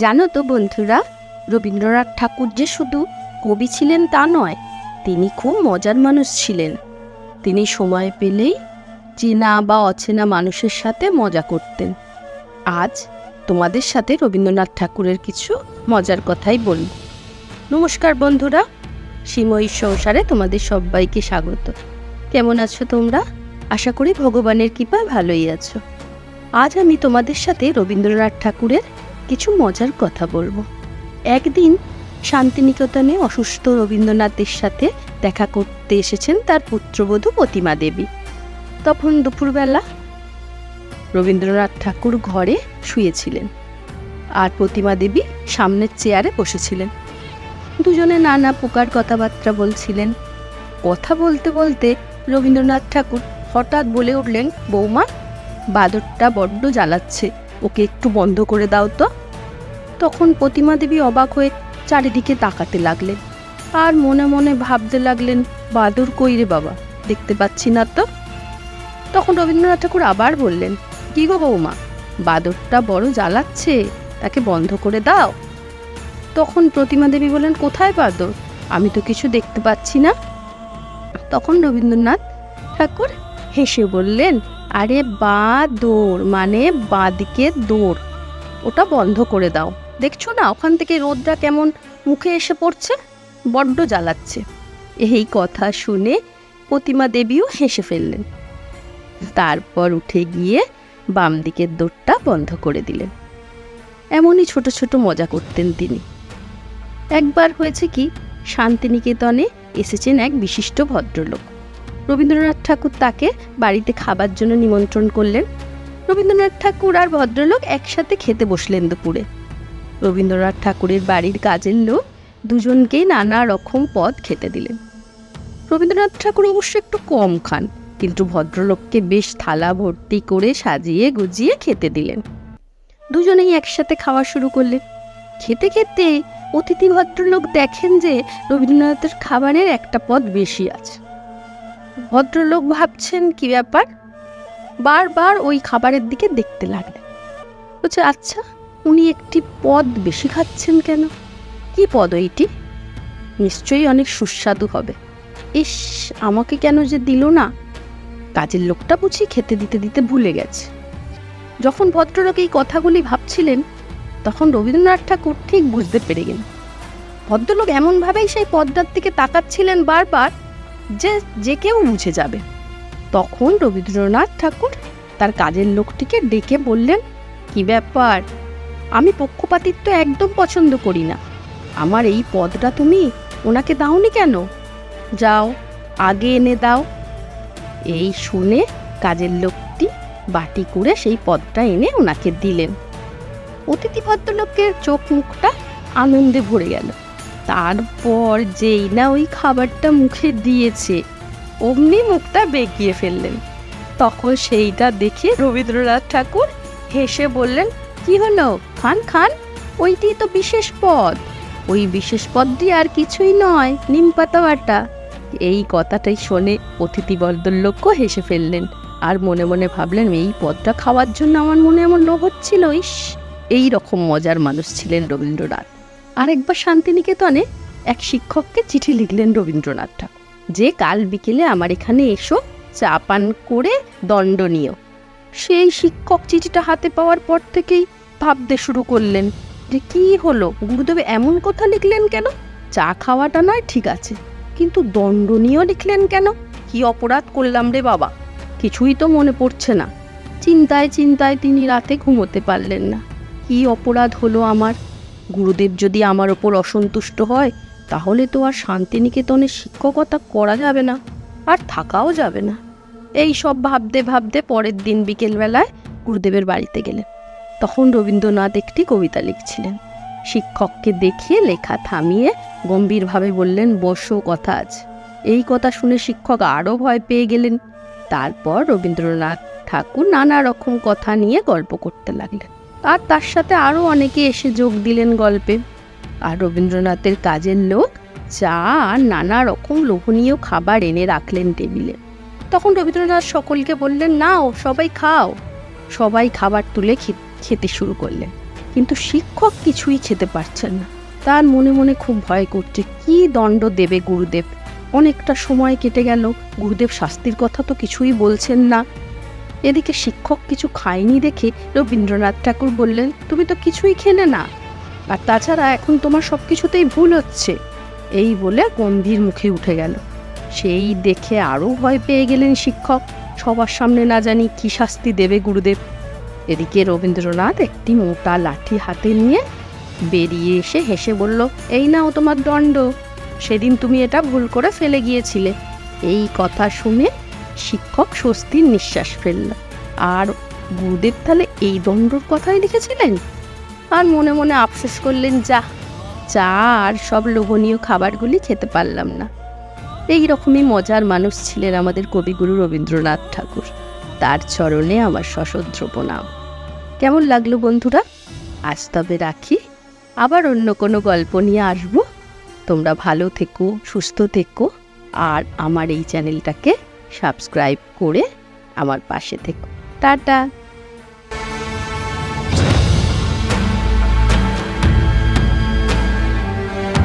জানো তো বন্ধুরা, রবীন্দ্রনাথ ঠাকুর যে শুধু কবি ছিলেন তা নয়, তিনি খুব মজার মানুষ ছিলেন। তিনি সময় পেলেই চেনা বা অচেনা মানুষের সাথে মজা করতেন। আজ তোমাদের সাথে রবীন্দ্রনাথ ঠাকুরের কিছু মজার কথাই বলব। নমস্কার বন্ধুরা, সীময়ী সংসারে তোমাদের সবাইকে স্বাগত। কেমন আছো তোমরা? আশা করি ভগবানের কৃপায় ভালোই আছো। আজ আমি তোমাদের সাথে রবীন্দ্রনাথ ঠাকুরের কিছু মজার কথা বলব। একদিন শান্তিনিকেতনে অসুস্থ রবীন্দ্রনাথের সাথে দেখা করতে এসেছেন তার পুত্রবধূ প্রতিমা দেবী। তখন দুপুরবেলা রবীন্দ্রনাথ ঠাকুর ঘরে শুয়েছিলেন আর প্রতিমা দেবী সামনের চেয়ারে বসেছিলেন। দুজনে নানা প্রকার কথাবার্তা বলছিলেন। কথা বলতে বলতে রবীন্দ্রনাথ ঠাকুর হঠাৎ বলে উঠলেন, বৌমা, বাদরটা বড্ড জ্বালাচ্ছে। ওকে একটু বন্ধ করে দাও তো। তখন প্রতিমা দেবী অবাক হয়ে চারিদিকে তাকাতে লাগলেন। আর মনে মনে ভাবতে লাগলেন, বাদর কই রে বাবা, দেখতে পাচ্ছি না তো। তখন রবীন্দ্রনাথ ঠাকুর আবার বললেন, কি গো বৌমা, বাদরটা বড় জ্বালাচ্ছে, তাকে বন্ধ করে দাও। তখন প্রতিমা দেবী বললেন, কোথায় বাদর? আমি তো কিছু দেখতে পাচ্ছি না। তখন রবীন্দ্রনাথ ঠাকুর হেসে বললেন আরে বা দৌড় মানে বাঁদিকে দৌড় ওটা বন্ধ করে দাও। দেখছ না, ওখান থেকে রোদটা কেমন মুখে এসে পড়ছে? বড্ড জ্বালাচ্ছে। এই কথা শুনে প্রতিমা দেবীও হেসে ফেললেন। তারপর উঠে গিয়ে বাম দিকের দৌড়টা বন্ধ করে দিলেন। এমনই ছোট ছোট মজা করতেন তিনি। একবার হয়েছে কি, শান্তিনিকেতনে এসেছেন এক বিশিষ্ট ভদ্রলোক। রবীন্দ্রনাথ ঠাকুর তাকে বাড়িতে খাবার জন্য নিমন্ত্রণ করলেন। রবীন্দ্রনাথ ঠাকুর আর ভদ্রলোক একসাথে খেতে বসলেন দুপুরে। রবীন্দ্রনাথ ঠাকুরের বাড়ির কাজের লোক দুজনকেই নানা রকম পদ খেতে দিলেন। রবীন্দ্রনাথ ঠাকুর অবশ্য একটু কম খান, কিন্তু ভদ্রলোককে বেশ থালা ভর্তি করে সাজিয়ে গুজিয়ে খেতে দিলেন। দুজনেই একসাথে খাওয়া শুরু করলেন। খেতে খেতে অতিথি ভদ্রলোক দেখেন যে রবীন্দ্রনাথের খাবারের একটা পদ বেশি আছে। ভদ্রলোক ভাবছেন কি ব্যাপার? বারবার ওই খাবারের দিকে দেখতে লাগলেন। বলছে আচ্ছা উনি একটি পদ বেশি খাচ্ছেন কেন? কি পদ ওইটি নিশ্চয়ই অনেক সুস্বাদু হবে। ইস, আমাকে কেন যে দিল না? কাজের লোকটা বুঝি খেতে দিতে দিতে ভুলে গেছে। যখন ভদ্রলোক এই কথাগুলি ভাবছিলেন, তখন রবীন্দ্রনাথ ঠাকুর ঠিক বুঝতে পেরে গেলেন। ভদ্রলোক এমনভাবেই সেই পদ্মার দিকে তাকাচ্ছিলেন বারবার যে যে কেউ বুঝে যাবে। তখন রবীন্দ্রনাথ ঠাকুর তার কাজের লোকটিকে ডেকে বললেন, কি ব্যাপার? আমি পক্ষপাতিত্ব একদম পছন্দ করি না। আমার এই পদটা তুমি ওনাকে দাওনি কেন? যাও, আগে এনে দাও। এই শুনে কাজের লোকটি বাটি করে সেই পদটা এনে ওনাকে দিলেন। অতিথি ভদ্রলোকের চোখ মুখটা আনন্দে ভরে গেল। তারপর যেই না ওই খাবারটা মুখে দিয়েছে, অমনি মুখটা বেঁকিয়ে ফেললেন। তখন সেইটা দেখে রবীন্দ্রনাথ ঠাকুর হেসে বললেন, কি হলো? খান খান ওইটি তো বিশেষ পদ। ওই বিশেষ পদটি আর কিছুই নয়, নিম পাতা বাটা। এই কথাটাই শোনে অতিথি ভদ্রলোকও হেসে ফেললেন। আর মনে মনে ভাবলেন, এই পদটা খাওয়ার জন্য আমার মনে এমন লোভ হচ্ছিল, ইস! এই রকম মজার মানুষ ছিলেন রবীন্দ্রনাথ। আরেকবার শান্তিনিকেতনে এক শিক্ষককে চিঠি লিখলেন রবীন্দ্রনাথ ঠাকুর। যে কাল বিকেলে আমার এখানে এসো, চা পান করে দণ্ডনীয়। সেই শিক্ষক চিঠিটা হাতে পাওয়ার পর থেকেই ভাবতে শুরু করলেন, যে কি হলো? গুরুদেব এমন কথা লিখলেন কেন? চা খাওয়াটা নয়, ঠিক আছে। কিন্তু দণ্ডনীয় লিখলেন কেন? কি অপরাধ করলাম রে বাবা? কিছুই তো মনে পড়ছে না। চিন্তায় চিন্তায় তিনি রাতে ঘুমোতে পারলেন না। কি অপরাধ হলো আমার? গুরুদেব যদি আমার ওপর অসন্তুষ্ট হয়, তাহলে তো আর শান্তিনিকেতনে শিক্ষকতা করা যাবে না, আর থাকাও যাবে না। এই সব ভাবতে ভাবতে পরের দিন বিকেলবেলায় গুরুদেবের বাড়িতে গেলেন। তখন রবীন্দ্রনাথ একটি কবিতা লিখছিলেন। শিক্ষককে দেখিয়ে লেখা থামিয়ে গম্ভীরভাবে বললেন, বসো, কথা আছে। এই কথা শুনে শিক্ষক আরও ভয় পেয়ে গেলেন। তারপর রবীন্দ্রনাথ ঠাকুর নানা রকম কথা নিয়ে গল্প করতে লাগলেন। আর তার সাথে আরও অনেকে এসে যোগ দিলেন গল্পে। আর রবীন্দ্রনাথের কাজের লোক চা আর নানা রকম লোভনীয় খাবার এনে রাখলেন টেবিলে। তখন রবীন্দ্রনাথ সকলকে বললেন, নাও, সবাই খাও। সবাই খাবার তুলে খেতে শুরু করলেন। কিন্তু শিক্ষক কিছুই খেতে পারছেন না। তার মনে মনে খুব ভয় করছে, কি দণ্ড দেবে গুরুদেব? অনেকটা সময় কেটে গেল। গুরুদেব শাস্তির কথা তো কিছুই বলছেন না। এদিকে শিক্ষক কিছু খায়নি দেখে রবীন্দ্রনাথ ঠাকুর বললেন, তুমি তো কিছুই খেলে না। আর তাছাড়া এখন তোমার সব কিছুতেই ভুল হচ্ছে। এই বলে গম্ভীর মুখে উঠে গেল। সেই দেখে আরও ভয় পেয়ে গেলেন শিক্ষক। সবার সামনে না জানি কি শাস্তি দেবে গুরুদেব। এদিকে রবীন্দ্রনাথ একটি মোটা লাঠি হাতে নিয়ে বেরিয়ে এসে হেসে বলল, এই নাও তোমার দণ্ড। সেদিন তুমি এটা ভুল করে ফেলে গিয়েছিলে। এই কথা শুনে শিক্ষক স্বস্তির নিঃশ্বাস ফেলল। আর গুরুদেব তাহলে এই দণ্ডর কথাই লিখেছিলেন? আর মনে মনে আফসোস করলেন, যা চা আর সব লোভনীয় খাবারগুলি খেতে পারলাম না। এই রকমই মজার মানুষ ছিলেন আমাদের কবিগুরু রবীন্দ্রনাথ ঠাকুর। তার চরণে আমার সশদ্র প্রণাম। কেমন লাগল বন্ধুরা? আজ তবে রাখি। আবার অন্য কোনো গল্প নিয়ে আসব। তোমরা ভালো থেকো, সুস্থ থেকো, আর আমার এই চ্যানেলটাকে সাবস্ক্রাইব করে আমার পাশে থেকো। টাটা।